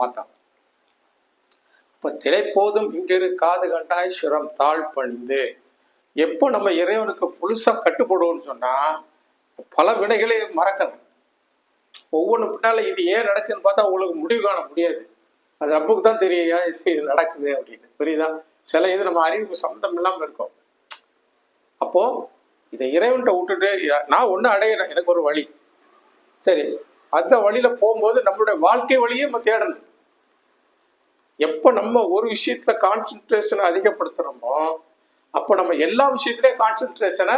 பார்த்தான். இப்ப திரைப்போதும் இங்கிரு காது கண்டாய் சுரம் தாழ் பணிந்து. எப்போ நம்ம இறைவனுக்கு புதுசா கட்டுப்படுவோம்னு சொன்னா பல வினைகளை மறக்கணும். ஒவ்வொன்று பின்னால இது ஏன் நடக்குதுன்னு பார்த்தா உங்களுக்கு முடிவு காண முடியாது. அது ரப்புக்கு தான் தெரியும் ஏன் இது நடக்குது? அப்படின்னு. புரியுதா? சில இது நம்ம அறிவுக்கு சம்மந்தம் இல்லாம இருக்கும். அப்போ இதை இறைவன்கிட்ட விட்டுட்டு நான் ஒண்ணு அடையிறேன் எனக்கு ஒரு வழி. சரி அந்த வழியில போகும்போது நம்மளுடைய வாழ்க்கை வழியே நம்ம தேடணும். எப்போ நம்ம ஒரு விஷயத்துல கான்சென்ட்ரேஷனை அதிகப்படுத்துறோமோ அப்போ நம்ம எல்லா விஷயத்துலையும் கான்சென்ட்ரேஷனை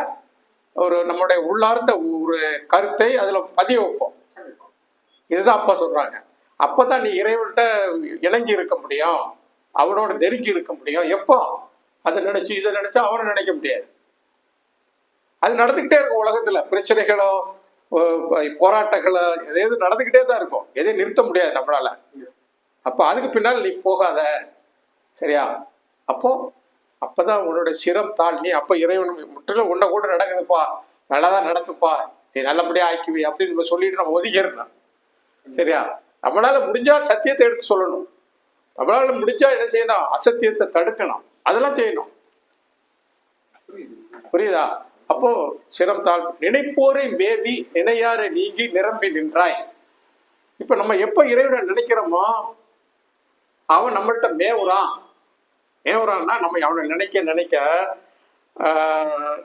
ஒரு நம்மளுடைய உள்ளார்ந்த ஒரு கருத்தை அதில் பதிய வைப்போம். இதுதான் அப்பா சொல்றாங்க. அப்பதான் நீ இறைவன்கிட்ட இணங்கி இருக்க முடியும். அவனோட நெருங்கி இருக்க முடியும். எப்போ? அதை நினைச்சு இதை நினச்சா அவனை நினைக்க முடியாது. அது நடந்துகிட்டே இருக்கும் உலகத்துல. பிரச்சனைகளோ போராட்டங்களோ எதாவது நடந்துகிட்டே தான் இருக்கும். எதையும் நிறுத்த முடியாது நம்மளால. அப்போ அதுக்கு பின்னால் நீ போகாத. சரியா? அப்போ அப்பதான் உன்னுடைய சிரம் தாழ் நீ அப்போ இறைவன் முற்றிலும் உன்னை கூட நடக்குதுப்பா. நல்லாதான் நடத்துப்பா. நீ நல்லபடியா ஆக்கிவி அப்படின்னு நம்ம சொல்லிட்டு நம்ம ஒதுக்கிடணும் சரியா? நம்மளால முடிஞ்சா சத்தியத்தை எடுத்து சொல்லணும். நம்மளால முடிஞ்சா என்ன செய்யணும்? அசத்தியத்தை தடுக்கணும் அதெல்லாம் செய்யணும். புரியுதா? அப்போ சிரம் தாழ் நினைப்போரை மேவி நினையாரை நீங்கி நிரம்பி நின்றாய். இப்ப நம்ம எப்ப இறைவனை நினைக்கிறோமோ அவன் நம்மள்கிட்ட மேவுறான். மேவுறான்னா நம்ம அவனை நினைக்க நினைக்க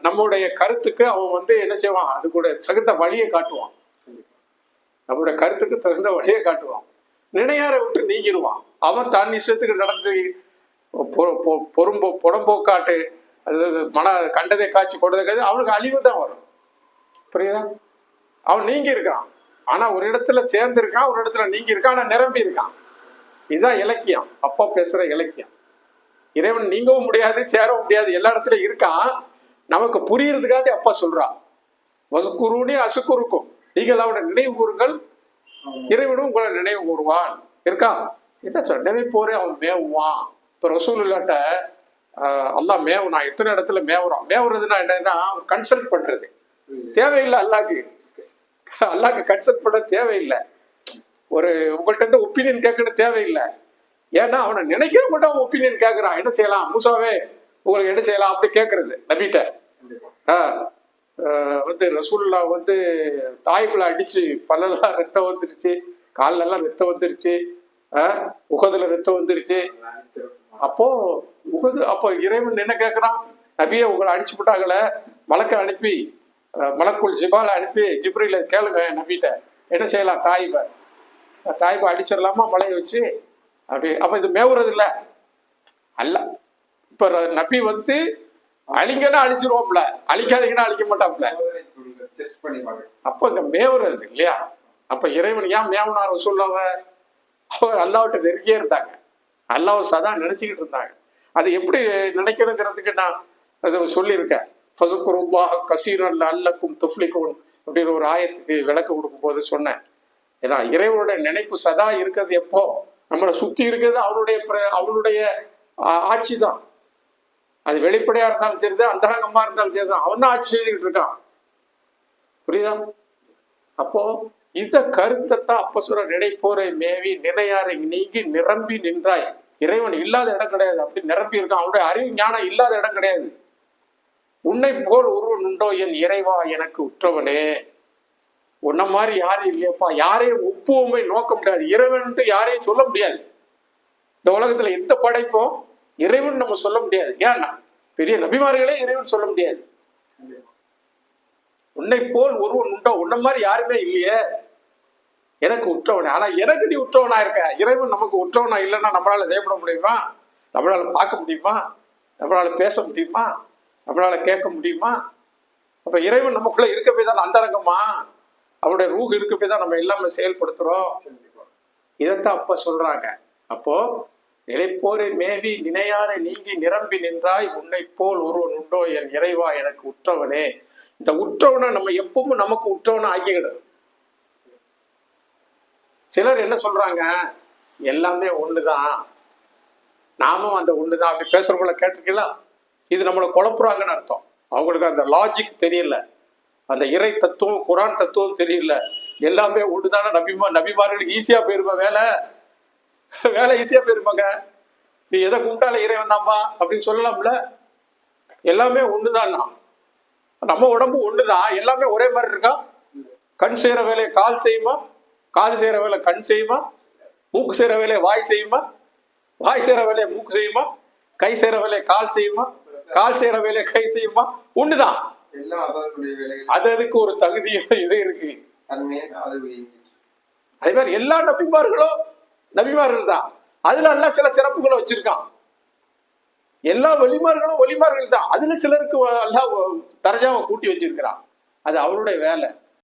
நம்முடைய கருத்துக்கு அவன் வந்து என்ன செய்வான்? அது கூட தகுந்த வழியை காட்டுவான். நம்மளுடைய கருத்துக்கு தகுந்த வழியை காட்டுவான். நினையார விட்டு நீங்கிடுவான். அவன் தான் இஷ்டத்துக்கு நடந்து பொ- பொ- பொறும்போ புடம்போக்காட்டு அது மன கண்டதை காய்ச்சி கொண்டதை அவனுக்கு அழிவு தான் வரும். புரியுதா? அவன் நீங்கி இருக்கான் ஆனா ஒரு இடத்துல சேர்ந்து இருக்கான் ஒரு இடத்துல நீங்கி இருக்கான் ஆனா நிரம்பி இருக்கான் இதுதான் இலக்கியம். அப்பா பேசுற இலக்கியம். இறைவன் நீங்கவும் முடியாது சேரவும் முடியாது எல்லா இடத்துலயும் இருக்கான். நமக்கு புரியறதுக்காண்டி அப்பா சொல்றான் வசுக்குருனே அசுக்குருக்கும். நீங்கள் அவருடைய நினைவு கூறுங்கள். இறைவனும் உங்களை நினைவு கூறுவான். இருக்கா? இதான் சொல்ற? நினைப்போரே அவன் மேவுவான். இப்ப ரசூல் இல்லாட்ட அல்லாஹ் மேவுனா எத்தனை இடத்துல மேவுறான்? மேவுறதுன்னா என்னன்னா கன்சல்ட் பண்றது. தேவையில்லை அல்லாக்கு அல்லாக்கு கன்சல்ட் பண்ண தேவையில்லை. ஒரு உங்கள்ட்ட இருந்து ஒப்பீனியன் கேட்கணும் தேவையில்லை. ஏன்னா அவனை நினைக்கிற மட்டும் ஒப்பீனியன் கேட்கறான். என்ன செய்யலாம்? மூசாவே உங்களுக்கு என்ன செய்யலாம்? அப்படி கேட்கறது நபிட்ட. வந்து ரசூல்லா வந்து தாய்க்குள்ள அடிச்சு பல்லெல்லாம் ரத்தம் வந்துருச்சு. கால்ல எல்லாம் ரத்தம் வந்துருச்சு. ஆஹ் உகதுல ரத்தம் வந்துருச்சு. அப்போ உகது அப்போ இறைவன் என்ன கேட்கறான்? நபியே உங்களை அடிச்சு விட்டாங்களே மலக்க அனுப்பி மலக்குள் ஜிபால அனுப்பி ஜிப்ரில கேளுங்க நபிட்ட. என்ன செய்யலாம்? தாய்ப தாய்பை அடிச்சிடலாமா? மலையை வச்சு? அப்படி அப்போ இது மேவுறது இல்ல. அல்ல. இப்போ நப்பி நபி வந்து அழிங்கன்னா அழிச்சிருவோம்ல. அழிக்காதீங்கன்னா அழிக்க மாட்டாப்ல அப்போ இந்த மேவுறது இல்லையா? அப்ப இறைவன் ஏன் மேவனார் சொல்லாம? அவர் அல்லாவிட்ட நெருங்கியே இருந்தாங்க. அல்லாஹ் சதா நினைச்சுக்கிட்டு இருந்தாங்க. அது எப்படி நினைக்கிறதுங்கிறதுக்கு நான் அதை சொல்லியிருக்கேன் ஃபசுக்குருல்லாஹ் கசீரன் அல்லக்கும் துஃப்லிக்கும் அப்படின்னு ஒரு ஆயத்துக்கு விளக்கு கொடுக்கும் போது சொன்னேன். ஏன்னா இறைவனுடைய நினைப்பு சதா இருக்கிறது எப்போ? நம்மளை சுத்தி இருக்கிறது அவனுடைய பிர- அவனுடைய ஆட்சி தான் அது வெளிப்படையா இருந்தாலும் சரிதான் அந்தரங்கமா இருந்தாலும் சரிதான் அவன் தான் ஆட்சி செஞ்சுக்கிட்டு இருக்கான். புரியுதா? அப்போ இந்த கருத்தை தான் அப்ப சொல்ற நினைப்போரை மேவி நினையாரை நீங்கி நிரம்பி நின்றாய். இறைவன் இல்லாத இடம் கிடையாது. அப்படி நிரம்பி இருக்கான். அவனுடைய அறிவு ஞானம் இல்லாத இடம் கிடையாது. உன்னை போல் ஒருவன் உண்டோ? என் இறைவா எனக்கு உற்றவனே. உன்ன மாதிரி யாரும் இல்லையப்பா. யாரையும் ஒப்புவமை நோக்க முடியாது. இறைவன்ட்டு யாரையும் சொல்ல முடியாது. இந்த உலகத்துல எந்த படைப்பும் இறைவன் நம்ம சொல்ல முடியாது. ஏன்னா பெரிய நபிமார்களே இறைவன் சொல்ல முடியாது. உன்னை போல் ஒருவன் உண்டோ? உன்ன மாதிரி யாருமே இல்லையே. எனக்கு உற்றவன்? ஆனா எனக்கு நீ உற்றவனா இருக்க. இறைவன் நமக்கு உற்றவனா இல்லைன்னா நம்மளால செயல்பட முடியுமா? நம்மளால பார்க்க முடியுமா? நம்மளால பேச முடியுமா? நம்மளால கேட்க முடியுமா? அப்ப இறைவன் நமக்குள்ள இருக்கவே தான் அந்தரங்கமா? அவருடைய ரூஹ் இருக்கப்பே தான் நம்ம எல்லாமே செயல்படுத்துறோம். இதைத்தான் அப்ப சொல்றாங்க. அப்போ நிலைப்போரை மேவி நினையாரை நீங்கி நிரம்பி நின்றாய் உன்னை போல் ஒருவன் உண்டோ? என் இறைவா எனக்கு உற்றவனே. இந்த உற்றவனை நம்ம எப்பவும் நமக்கு உற்றவனை ஆக்கிக்கிடும் சிலர் என்ன சொல்றாங்க? எல்லாமே ஒண்ணுதான். நாமும் அந்த ஒண்ணுதான். அப்படி பேசுறவங்கள கேட்டிருக்கீங்களா? இது நம்மளை குழப்புறாங்கன்னு அர்த்தம். அவங்களுக்கு அந்த லாஜிக் தெரியல. அந்த இறை தத்துவம் குரான் தத்துவம் தெரியல. எல்லாமே ஒன்றுதான நபிமா நபிமார்களுக்கு ஈஸியா போயிருமா வேலை. வேலை ஈஸியா போயிருப்பாங்க நீ எதை கும்பிட்டால இறைவன் தான்ப்பா அப்படின்னு சொல்லலாம்ல. எல்லாமே ஒண்ணுதான்னா நம்ம உடம்பு ஒண்ணுதான் எல்லாமே ஒரே மாதிரி இருக்கா? கண் செய்யற வேலையை கால் செய்யுமா? காது செய்யற வேலை கண் செய்யுமா? மூக்கு செய்யற வேலையை வாய் செய்யுமா? வாய் செய்யற வேலையை மூக்கு செய்யுமா? கை செய்யற வேலையை கால் செய்யுமா? கால் செய்யற வேலையை கை செய்யுமா? ஒண்ணுதான். அது அதுக்கு ஒரு தகுதியும் இது இருக்கு. அது மாதிரி எல்லா நபிமார்களும் நபிமார்கள் தான் அதுல எல்லாம் சில சிறப்புகளை வச்சிருக்கான். எல்லா வலிமார்களும் ஒலிமார்கள் தான் அதுல சிலருக்கு அல்லாஹ் தரஜாவை கூட்டி வச்சிருக்கிறான். அது அவருடைய வேலை.